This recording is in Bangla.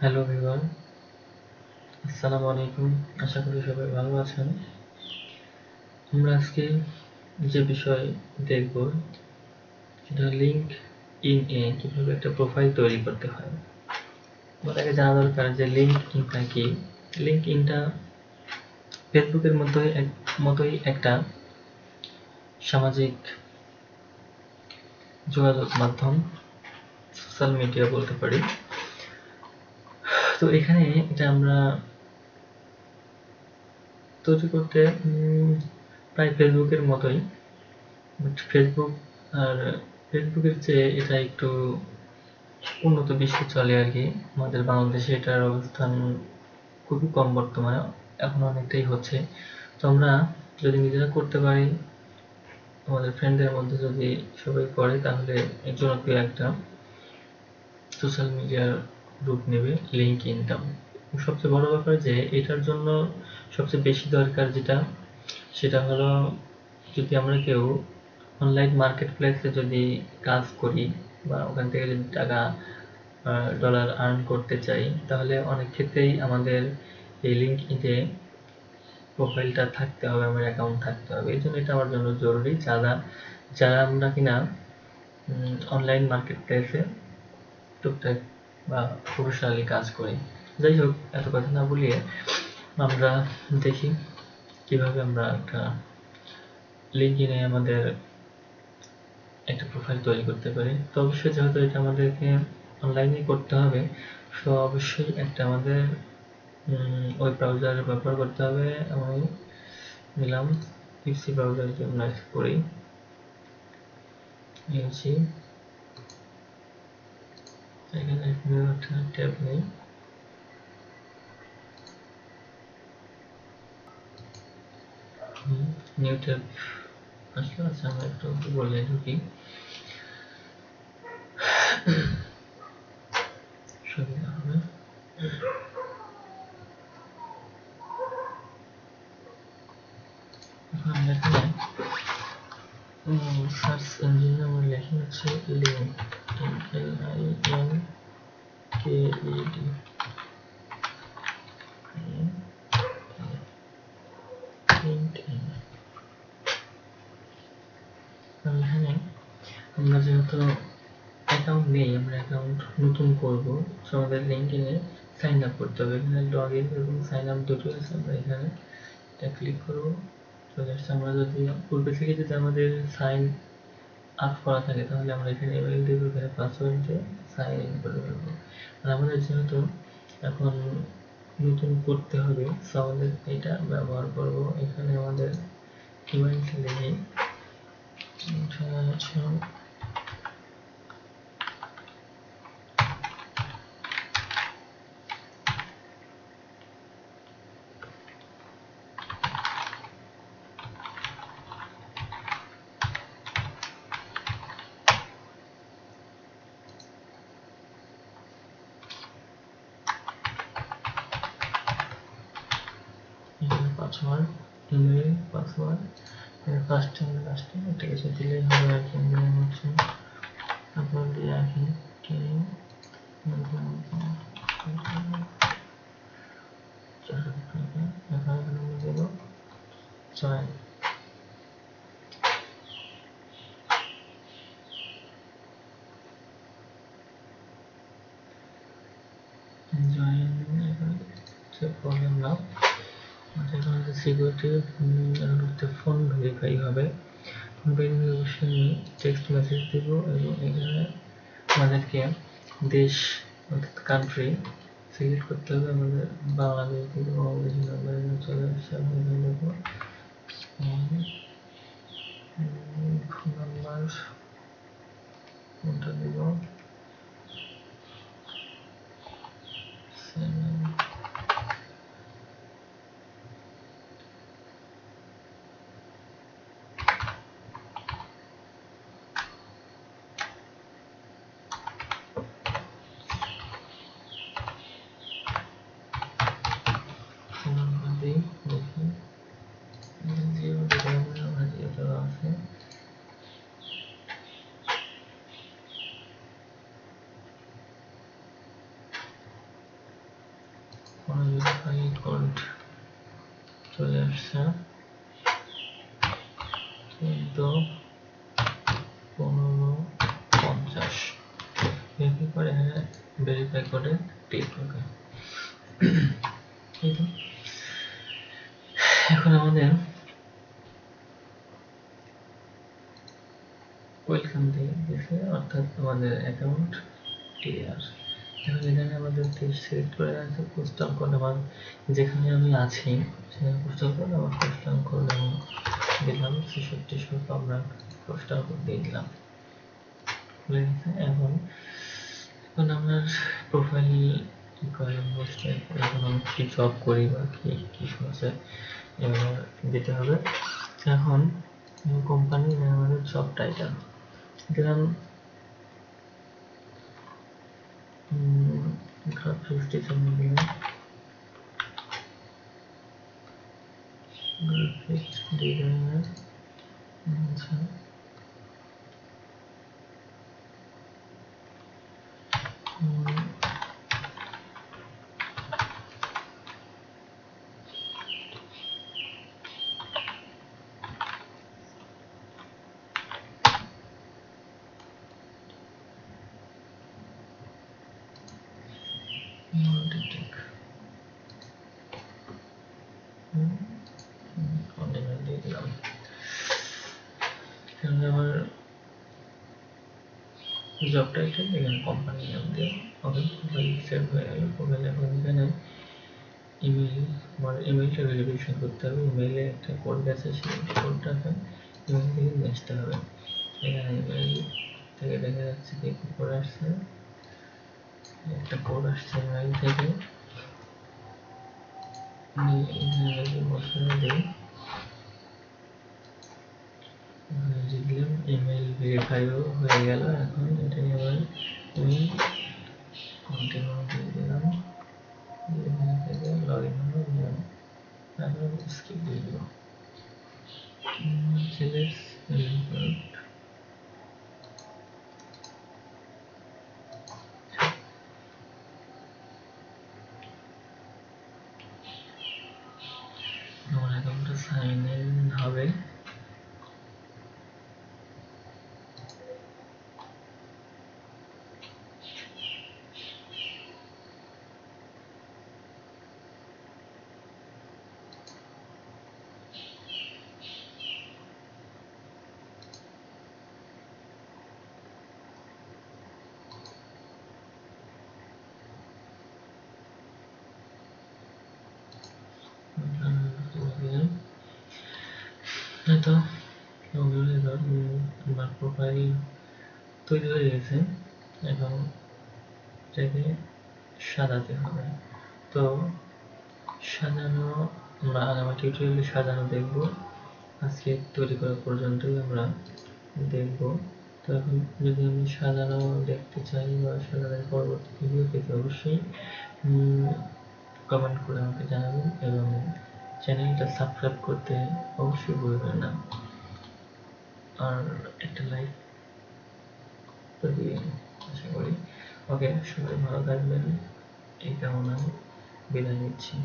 হ্যালো এভরিওয়ান আসসালামু আলাইকুম আশা করি সবাই ভালো আছেন। আমরা আজকে যে বিষয় দেখব, সেটা লিঙ্ক ইন এ কীভাবে একটা প্রোফাইল তৈরি করতে হয়। আমাদের আগে জানা দরকার যে লিঙ্ক ইনটা কি? লিঙ্ক ইনটা ফেসবুকের মতোই এক, মতোই একটা সামাজিক যোগাযোগ মাধ্যম সোশ্যাল মিডিয়া বলতে পারি। তো এখানে এটা আমরা তৈরি করতে প্রায় ফেসবুকের মতোই। ফেসবুক আর ফেসবুকের চেয়ে এটা একটু উন্নত বিশ্বে চলে আর কি। আমাদের বাংলাদেশে এটার অবস্থান খুবই কম বর্তমানে, এখন অনেকটাই হচ্ছে। তো আমরা যদি নিজেরা করতে পারি, আমাদের ফ্রেন্ডদের মধ্যে যদি সবাই করে, তাহলে জনপ্রিয় একটা সোশ্যাল মিডিয়ার রূপ নেবে লিঙ্ক ইনকাম সবচেয়ে বড় ব্যাপার যে এটার জন্য সবচেয়ে বেশি দরকার যেটা, সেটা হলো যদি আমরা কেউ অনলাইন মার্কেট প্লেসে যদি কাজ করি বা ওখান থেকে যদি টাকা ডলার আর্ন করতে চাই, তাহলে অনেক ক্ষেত্রেই আমাদের এই লিঙ্ক ইতে প্রোফাইলটা থাকতে হবে, আমার অ্যাকাউন্ট থাকতে হবে। এই জন্য এটা আমার জন্য জরুরি। যারা যারা আমরা কিনা অনলাইন মার্কেট প্লেসে টুকটাক বা প্রফেশনালি কাজ করি। যাই হোক, এত কথা না বলিয়ে আমরা দেখি কীভাবে আমরা একটা লিঙ্কডিনে আমাদের একটা প্রোফাইল তৈরি করতে পারি। তো অবশ্যই যেহেতু এটা আমাদেরকে অনলাইনে করতে হবে সো অবশ্যই একটা আমাদের ওই ব্রাউজার ব্যবহার করতে হবে। আমি নিলাম পিসি ব্রাউজার করি। নিয়েছি। এখানে একটা ট্যাব নেই। নিউ ট্যাব আসলে আচ্ছা আমরা একটু বলে ঢুকি। সুবিধা হবে। সার্চ ইঞ্জিনে আমরা লিখে হচ্ছে লিঙ্ক যেহেতু অ্যাকাউন্ট নেই, আমরা অ্যাকাউন্ট নতুন করব। সো আমাদের লিঙ্কডিনে সাইন আপ করতে হবে। এখানে লগ ইন এবং সাইন আপ দুটো আছে আমরা এখানে। এটা ক্লিক করব। চলে আসছে আমরা যদি পূর্বে থেকে যদি আমাদের সাইন আপ করা থাকে, তাহলে আমরা এখানে ইমেল দেবো, এখানে পাসওয়ার্ড দিয়ে সাইন ইন করে ফেলব আর আমাদের যেহেতু এখন নতুন করতে হবে সো আমাদের এটা ব্যবহার করব। এখানে আমাদের ইমেলটা লিখে email password first time last time একটা দিলেই হবে আর কি মনে হচ্ছে তারপর দিয়ে রাখি। জয়েন জয়েন চেক করলাম না এখানে সিকিউরিটি এখন ফোন ভেরিফাই হবে। ফোন ভেরিফিকেশন টেক্সট মেসেজ দেব এবং এখানে আমাদেরকে দেশ অর্থাৎ কান্ট্রি সিলেক্ট করতে হবে। আমাদের বাংলাদেশ থেকে বাংলাদেশ নাম্বার চলে আসছে আমি এখানে ফোন নাম্বার কোনটা দেব সেভেন দিই দেখি জিরো ডিগ্রামের আমার যেটা আছে কোড আসছে। চোদ্দ, পনেরো, পঞ্চাশ। ভেরিফাই করে হ্যাঁ ভেরিফাই করে ক্লিক করবে এখন আমাদের ওয়েলকাম দিয়ে দিয়েছে অর্থাৎ আমাদের অ্যাকাউন্ট ক্লিয়ার এখন এখানে আমাদের সিলেক্ট করে পোস্টাল কোড আমার যেখানে আমি আছি, সেখানে পোস্টাল কোড আমার কোড আমি দিলাম, ছেষট্টি শত আমরা কোড দিয়ে দিলাম। এখন এখন আমার প্রোফাইল কি করে বসতে এখন আমি কি জব করি বা কি কি আছে এবার দিতে হবে। এখন কোম্পানি আমাদের জব টাইটেল দিলাম। इसका दूसरे समूह में ग्राफिक्स दे रहे हैं জব টাইটেল এখানে কোম্পানি নাম দিয়ে ওকে প্রোফাইল সেভ হয়ে গেল প্রোফাইল এখন এখানে ইমেল আমার ইমেলটা ভেরিফিকেশন করতে হবে। ইমেলে একটা কোড গেছে সেই কোডটাকে ইমেল থেকে আসতে হবে। এখানে ইমেল থেকে দেখা যাচ্ছে কি কোড আসছে। একটা কোড আসছে ইমেল থেকে। আমি এখানে বসানো দিই লিখলাম ইমেল ভেরিফাইও হয়ে গেল, এখন এটা এবার আমি কন্টিনিউ দিয়ে দিলাম। এখানে লগ ইন হলো নিলাম এখন স্কিপ দিয়ে দেবো সিলেক্ট ইম্পোর্ট আমার অ্যাকাউন্টটা সাইন ইন হবে তো আমার প্রোফাইল তৈরি হয়ে গেছে এবং এটাকে সাজাতে হবে। তো সাজানো আমরা আগামী টিউটোরিয়ালে সাজানো দেখব। আজকে তৈরি করা পর্যন্তই আমরা দেখব। তো এখন যদি আমি সাজানো দেখতে চাই বা সাজানোর পরবর্তী ভিডিও পেতে অবশ্যই কমেন্ট করে আমাকে জানাবেন এবং চ্যানেলটা সাবস্ক্রাইব করতে অবশ্যই ভুলবেন না। আর একটা লাইক দিয়ে আশা করি। ওকে সবাই ভালো থাকবেন। এই কামনা বিদায় নিচ্ছি।